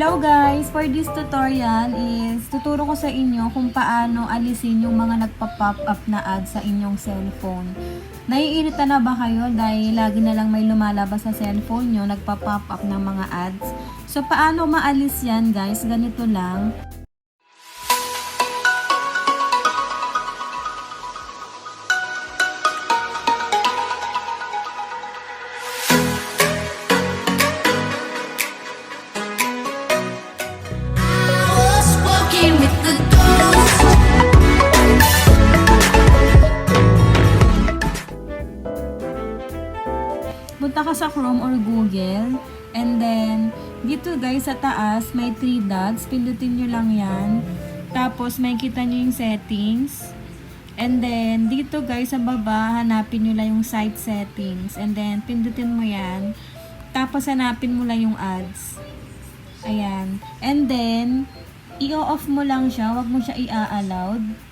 Hello guys! For this tutorial is tuturo ko sa inyo kung paano alisin yung mga nagpa-pop up na ads sa inyong cellphone. Naiirita na ba kayo dahil lagi na lang may lumalabas sa cellphone nyo, nagpa-pop up ng mga ads? So paano maalis yan guys? Ganito lang. Sa Chrome or Google. And then, dito guys sa taas, may three dots. Pindutin nyo lang yan. Tapos, may kita nyo yung settings. And then, dito guys sa baba, hanapin nyo lang yung site settings. And then, pindutin mo yan. Tapos, hanapin mo lang yung ads. Ayan. And then, i-off mo lang siya. Huwag mo siya i-allowed.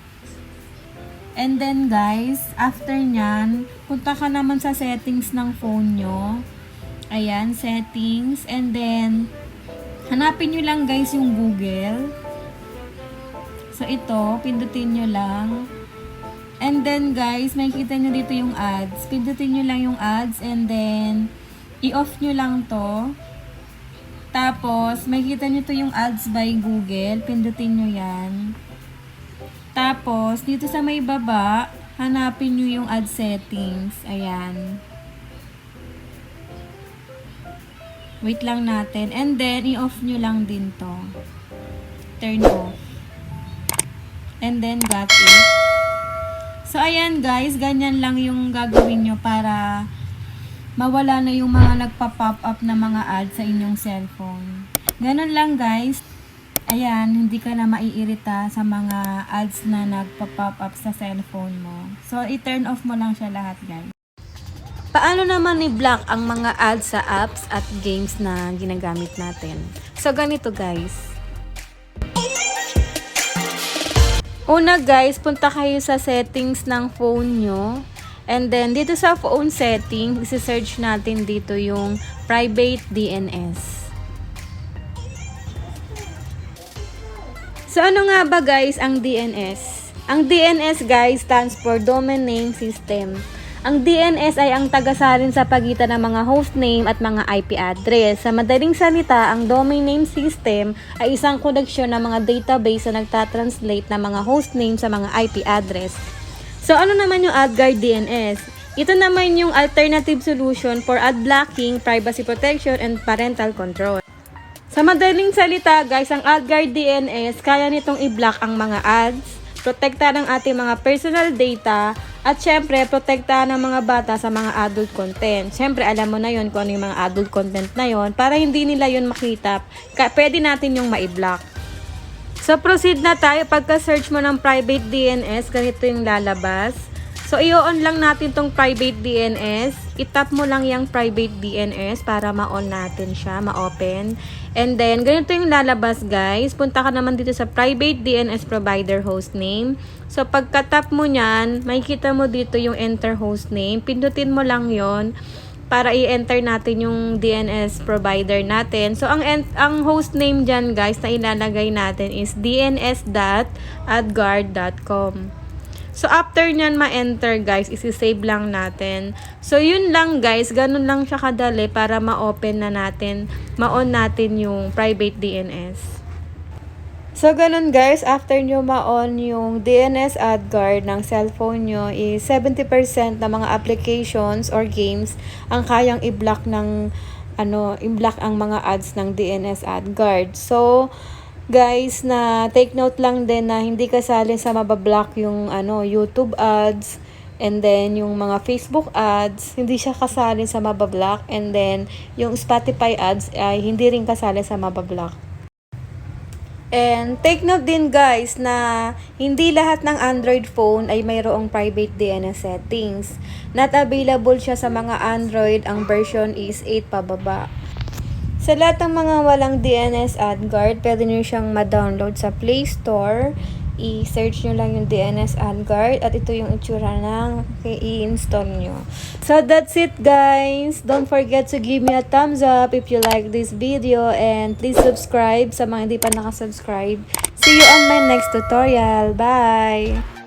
And then guys, after nyan, punta ka naman sa settings ng phone nyo. Ayan, settings. And then, hanapin nyo lang guys yung Google. So ito, pindutin nyo lang. And then guys, makikita nyo dito yung ads. Pindutin nyo lang yung ads and then, i-off nyo lang to. Tapos, makikita nyo to yung ads by Google. Pindutin nyo yan. Tapos, dito sa may baba, hanapin nyo yung ad settings. Ayan. Wait lang natin. And then, i-off nyo lang din to. Turn off. And then, got it. So, ayan guys. Ganyan lang yung gagawin nyo para mawala na yung mga nagpa-pop up na mga ads sa inyong cellphone. Ganun lang guys. Ayan, hindi ka na maiirita sa mga ads na nagpa-pop up sa cellphone mo. So, i-turn off mo lang siya lahat, guys. Paano naman i-block ang mga ads sa apps at games na ginagamit natin? So, ganito guys. Una guys, punta kayo sa settings ng phone nyo. And then, dito sa phone setting, isi-search natin dito yung private DNS. So ano nga ba guys ang DNS? Ang DNS guys stands for Domain Name System. Ang DNS ay ang tagasalin sa pagitan ng mga hostname at mga IP address. Sa madaling salita, ang Domain Name System ay isang koneksyon ng mga database na nagtatranslate ng mga hostname sa mga IP address. So ano naman yung AdGuard DNS? Ito naman yung alternative solution for ad blocking, privacy protection, and parental control. Sa madaling salita, guys, ang AdGuard DNS, kaya nitong i-block ang mga ads, protektahan ang ating mga personal data, at syempre, protektahan ang mga bata sa mga adult content. Syempre, alam mo na yon kung ano yung mga adult content na yon para hindi nila yon makita, pwede natin yung ma-block. So, proceed na tayo. Pagka-search mo ng private DNS, ganito yung lalabas. So, i-on lang natin tong private DNS. I-tap mo lang yung private DNS para ma-on natin siya, ma-open. And then, ganito yung lalabas, guys. Punta ka naman dito sa private DNS provider hostname. So, pagka-tap mo nyan, makikita mo dito yung enter hostname. Pindutin mo lang yon para i-enter natin yung DNS provider natin. So, ang ang hostname dyan, guys, na ilalagay natin is dns.adguard.com. So, after nyan ma-enter, guys, isi-save lang natin. So, yun lang, guys. Ganun lang siya kadali para ma-open na natin, ma-on natin yung private DNS. So, ganun guys, after nyo ma-on yung DNS ad guard ng cellphone nyo is 70% ng mga applications or games ang kayang i-block ng ano, i-block ang mga ads ng DNS ad guard. So, guys, na take note lang din na hindi kasali sa mabablock yung ano, YouTube ads, and then yung mga Facebook ads, hindi siya kasali sa mabablock, and then yung Spotify ads ay hindi rin kasali sa mabablock. And take note din guys na hindi lahat ng Android phone ay mayroong private DNS settings. Not available siya sa mga Android, ang version is 8 pababa. Sa lahat ng mga walang DNS AdGuard, pwede nyo siyang ma-download sa Play Store. i-search nyo lang yung DNS AdGuard at ito yung itsura ng i-install nyo. So that's it guys. Don't forget to give me a thumbs up if you like this video and please subscribe sa mga hindi pa nakasubscribe. See you on my next tutorial. Bye!